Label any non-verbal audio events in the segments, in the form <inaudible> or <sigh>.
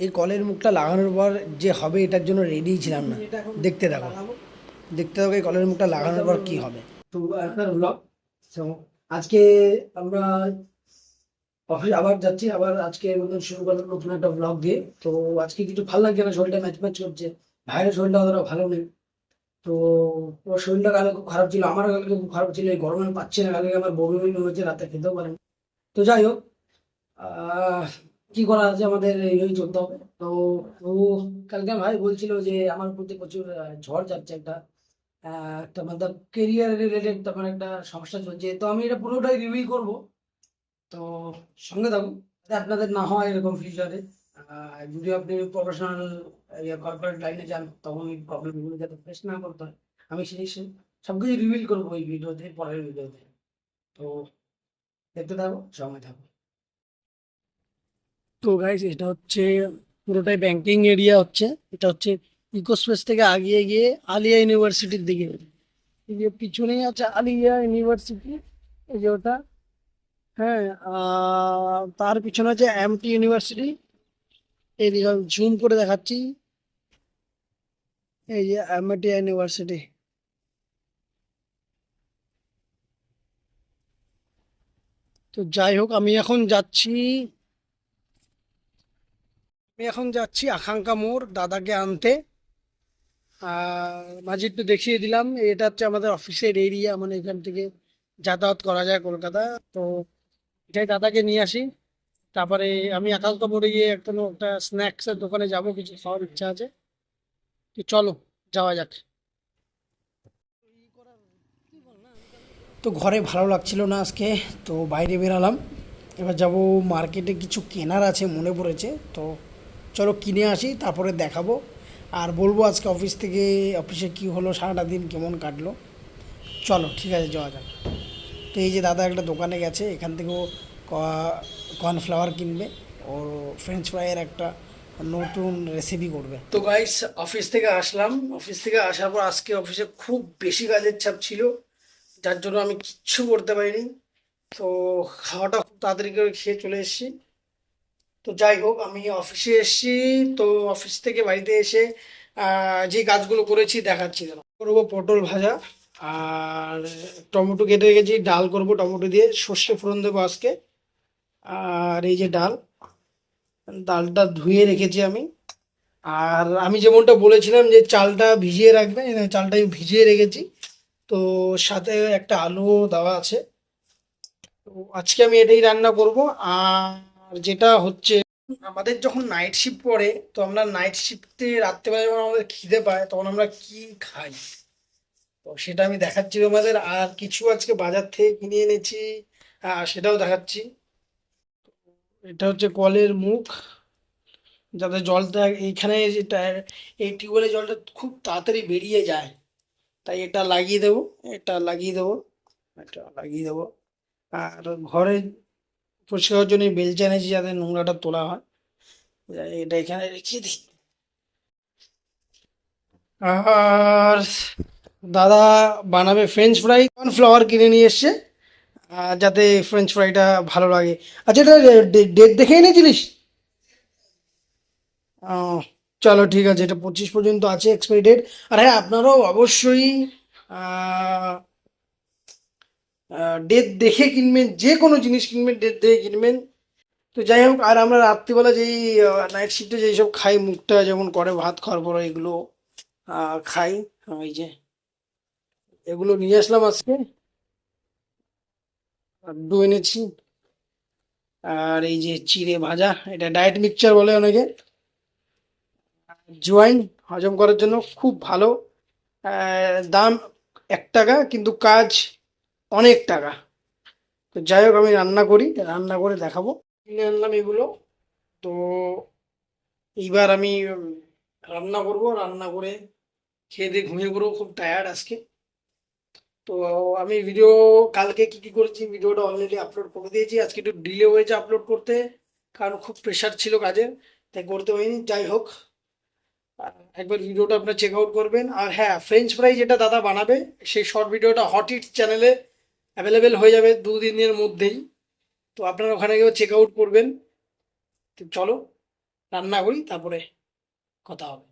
এই কলের মুখটা লাগানোর পর যে হবে এটার জন্য রেডি ছিলাম না। দেখতে থাকো। দেখতে থাকো এই কলের মুখটা লাগানোর পর কি হবে। তো একটা ব্লগ আজকে আমরা অফিস আবার যাচ্ছি আবার আজকে মতন শুরু করলাম নতুন একটা ব্লগ দিয়ে। তো আজকে কিছু ভালো লাগছে না শরীরটা ম্যাচ ম্যাচ করছে। ভাইয়ের শরীরটা অতটা ভালো নেই। তো ওর শরীরটা কালে খুব খারাপ ছিল আমার কালকে খুব খারাপ ছিল এই গরমে পাচ্ছি না কালকে আমার বমি বমি হয়েছে রাতে খেতেও পারেন। তো যাই হোক কি করা আছে আমাদের এইভাবেই চলতে হবে? তো ও কালকে ভাই বলছিল যে আমার প্রতি প্রচুর ঝড় যাচ্ছে একটা একটা মানে কেরিয়ার রিলেটেড তখন একটা সমস্যা চলছে। তো আমি এটা পুরোটাই রিভিউ করব। তো সঙ্গে থাকুন। আপনাদের না হয় এরকম ফিউচারে যদি আপনি প্রফেশনাল কর্পোরেট লাইনে যান, তখন এই প্রবলেমগুলো যাতে ফেস না করতে হয়। আমি সেই সে- কিছু রিভিল করব এই ভিডিওতে পরের ভিডিওতে তো। দেখতে থাকো সঙ্গে থাকো তো গাইস এটা হচ্ছে পুরোটাই ব্যাংকিং এরিয়া হচ্ছে। এটা হচ্ছে ইকোস্পেস থেকে আগিয়ে গিয়ে আলিয়া ইউনিভার্সিটির দিকে। এই যে পিছনেই আছে আলিয়া ইউনিভার্সিটি এই যে ওটা। হ্যাঁ তার পিছনে আছে এমটি ইউনিভার্সিটি এইদিকে জুম করে দেখাচ্ছি। এই যে এমটি ইউনিভার্সিটি তো যাই হোক, আমি এখন যাচ্ছি আমি এখন যাচ্ছি আকাঙ্ক্ষা মোড়, দাদাকে আনতে। মাঝে একটু দেখিয়ে দিলাম, এটা হচ্ছে আমাদের অফিসের এরিয়া মানে এখান থেকে যাতায়াত করা যায় কলকাতা। তো এটাই দাদাকে নিয়ে আসি। তারপরে আমি আকাঙ্ক্ষা মোড়ে গিয়ে একটা একটা স্ন্যাক্সের দোকানে যাব, কিছু খাওয়ার ইচ্ছা আছে। তো চলো, যাওয়া যাক। তো ঘরে ভালো লাগছিল না আজকে, তো বাইরে বেরালাম এবার যাব মার্কেটে কিছু কেনার আছে মনে পড়েছে, তো চলো কিনে আসি, তারপরে দেখাবো। আর বলব আজকে অফিস থেকে অফিসে কি হলো, সারাটা দিন কেমন কাটলো। চলো, ঠিক আছে, যাওয়া যাক। তো এই যে দাদা একটা দোকানে গেছে, এখান থেকেও কর্নফ্লাওয়ার কিনবে। ওর ফ্রেঞ্চ ফ্রাইয়ের একটা নতুন রেসিপি করবে। তো গাইস অফিস থেকে আসলাম। অফিস থেকে আসার পর আজকে অফিসে খুব বেশি কাজের চাপ ছিল, যার জন্য আমি কিচ্ছু করতে পারিনি। তো খাওয়াটা খুব তাড়াতাড়ি করে খেয়ে চলে এসেছি। তো যাই হোক আমি অফিসে এসেছি, তো অফিস থেকে বাড়িতে এসে যে কাজগুলো করেছি দেখাচ্ছি। করব পটল ভাজা আর টমেটো কেটে রেখেছি, ডাল করব টমেটো দিয়ে, সর্ষে ফোড়ন দেবো আজকে। আর এই যে ডাল, ডালটা ধুয়ে রেখেছি আমি। আর আমি যেমনটা বলেছিলাম যে চালটা ভিজিয়ে রাখবে চালটা আমি ভিজিয়ে রেখেছি। তো সাথে একটা আলুও দেওয়া আছে। তো আজকে আমি এটাই রান্না করব। আর যেটা হচ্ছে, আমাদের যখন নাইট শিফট পড়ে, তো আমরা নাইট শিফটে রাত্রেবেলা যখন আমাদের খিদে পায়, তখন আমরা কি খাই? তো সেটা আমি দেখাচ্ছি তোমাদের। আর কিছু আজকে বাজার থেকে কিনে এনেছি সেটাও দেখাচ্ছি। এটা হচ্ছে কলের মুখ। যাতে জলটা এইখানে যেটা এই টিউবওয়েলের জলটা খুব তাড়াতাড়ি বেরিয়ে যায়। তাই এটা লাগিয়ে দেবো, এটা লাগিয়ে দেবো, এটা লাগিয়ে দেবো। আর ঘরে পরিষ্কার জন্য বেলচা এনেছি যাতে নোংরাটা তোলা হয়। এটা এখানে রেখে দিই। আর দাদা বানাবে ফ্রেঞ্চ ফ্রাই কর্নফ্লাওয়ার কিনে নিয়ে এসছে। যাতে ফ্রেঞ্চ ফ্রাইটা ভালো লাগে। আচ্ছা এটা ডেট দেখে এনেছিলিস? ও, চলো ঠিক আছে এটা পঁচিশ পর্যন্ত আছে এক্সপায়ারি ডেট আর হ্যাঁ আপনারাও অবশ্যই ডেট দেখে কিনবেন, যে কোনো জিনিস কিনবেন ডেট দেখে কিনবেন। তো যাই হোক, আর আমরা রাত্রিবেলা যেই নাইট শিফটে যেই সব খাই, মুখটা যেমন করে, ভাত খাওয়ার পরে এগুলো খাই এই যে, এগুলো নিয়ে আসলাম আজকে। আড্ডু এনেছি। আর এই যে চিড়ে ভাজা, এটা ডায়েট মিক্সচার বলে অনেকে। জোয়াইন হজম করার জন্য খুব ভালো। দাম এক টাকা, কিন্তু কাজ অনেক টাকা। তো যাই হোক, আমি রান্না করি, রান্না করে দেখাবো। কিনে আনলাম এগুলো। তো এইবার আমি রান্না করব, রান্না করে খেয়ে দিয়ে ঘুমিয়ে পড়ব, খুব টায়ার্ড আজকে। তো আমি ভিডিও কালকে কি কি করেছি ভিডিওটা অলরেডি আপলোড করে দিয়েছি। আজকে একটু ডিলে হয়েছে আপলোড করতে, কারণ খুব প্রেশার ছিল কাজের, তাই করতে হয়নি। যাই হোক একবার ভিডিওটা আপনার চেক আউট করবেন। আর হ্যাঁ ফ্রেঞ্চ ফ্রাই যেটা দাদা বানাবে, সেই শর্ট ভিডিওটা হট ইট চ্যানেলে অ্যাভেলেবেল হয়ে যাবে দুদিনের মধ্যেই। তো আপনারা ওখানে গিয়েও চেক আউট করবেন। তো চলো, রান্না করি, তারপরে কথা হবে।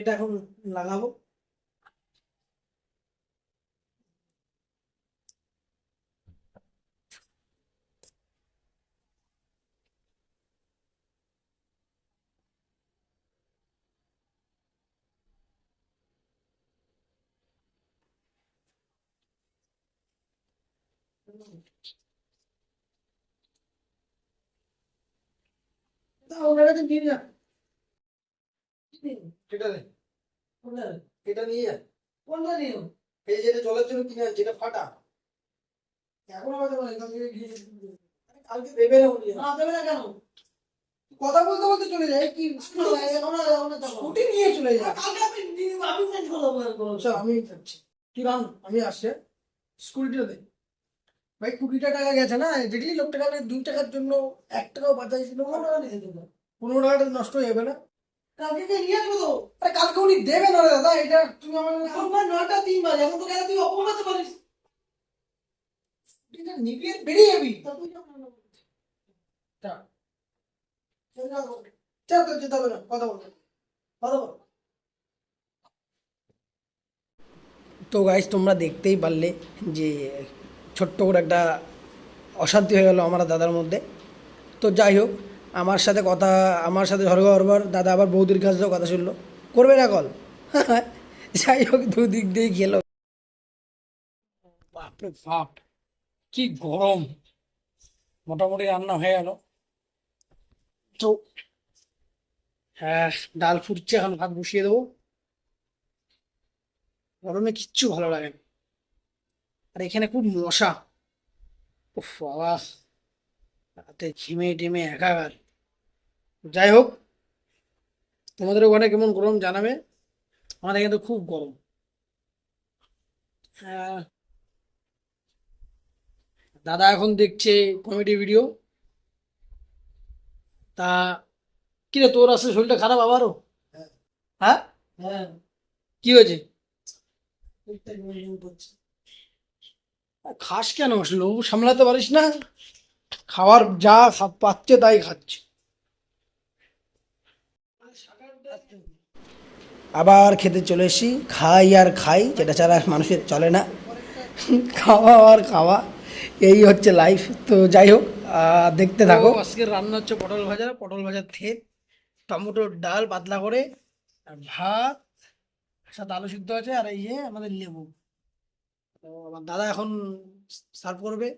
এটা এখন লাগাবো। এটা নিয়ে যা কোনটা নিয়ে এই যেটা জলের জন্য কিনে ফাটা। এখন আবার কালকে দেবে না উনি। না দেবে না কেন? কথা বলতে বলতে চলে যায়। কি স্কুটি নিয়ে চলে যায়। চল আমি যাচ্ছি। কি আমি আসছে। স্কুটিটা ভাই কুড়িটা টাকা গেছে না? দেখলি লোক টাকা দুই টাকার জন্য এক টাকাও বাঁচাইছিল পনেরো টাকাটা নষ্ট হয়ে যাবে না। কালকে কে নিয়ে আসব তো? আরে কালকে উনি দেবে না রে দাদা এটা তুমি আমার আমার নয়টা তিন বাজে এখন তো কেন তুই অপমানতে পারিস? এটা নিবিয়ে বেরিয়ে যাবি। তা তুই যা। না চা চা তো যেতে হবে না কথা বল। কথা বল। তো গাইস তোমরা দেখতেই পারলে যে ছোট্ট করে একটা অশান্তি হয়ে গেল আমার দাদার মধ্যে। তো যাই হোক, আমার সাথে কথা, আমার সাথে হরবার দাদা আবার বৌদির কাছ থেকেও কথা শুনলো। করবে না কল? <laughs> যাই হোক, দুদিক দিয়ে গেল বাপরে বাপ, কি গরম। মোটামুটি রান্না হয়ে গেল। তো হ্যাঁ ডাল ফুটছে এখন, ভাত বসিয়ে দেবো। গরমে কিচ্ছু ভালো লাগে না। আর এখানে খুব মশা। উফ বাবা। রাতে ঝিমে টিমে একাকার। যাই হোক তোমাদের ওখানে কেমন গরম জানাবে? আমাদের এখানে তো খুব গরম। হ্যাঁ দাদা এখন দেখছে কমেডি ভিডিও তা কি রে তোর আসলে শরীরটা খারাপ আবারও? হ্যাঁ। হ্যাঁ? কি হয়েছে? খাস কেন? লোভ সামলাতে পারিস না। খাওয়ার যা পাচ্ছে তাই খাচ্ছে। আবার খেতে চলে এসি খাই আর খাই যেটা ছাড়া মানুষের চলে না। খাওয়া আর খাওয়া এই হচ্ছে লাইফ তো যাই হোক দেখতে থাকো। আজকে রান্না হচ্ছে পটল ভাজা। পটল ভাজার থেত টমেটোর ডাল পাতলা করে আর ভাত সাথে আলু সিদ্ধ আছে আর এই যে আমাদের লেবু। তো আমার দাদা এখন সার্ভ করবে।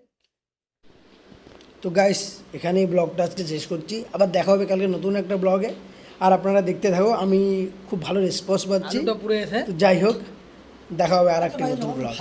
তো গাইস এখানেই ব্লগটা আজকে শেষ করছি। আবার দেখা হবে কালকে নতুন একটা ব্লগে আর আপনারা দেখতে থাকো আমি খুব ভালো রেসপন্স পাচ্ছি। যাই হোক দেখা হবে আর একটা নতুন ব্লগ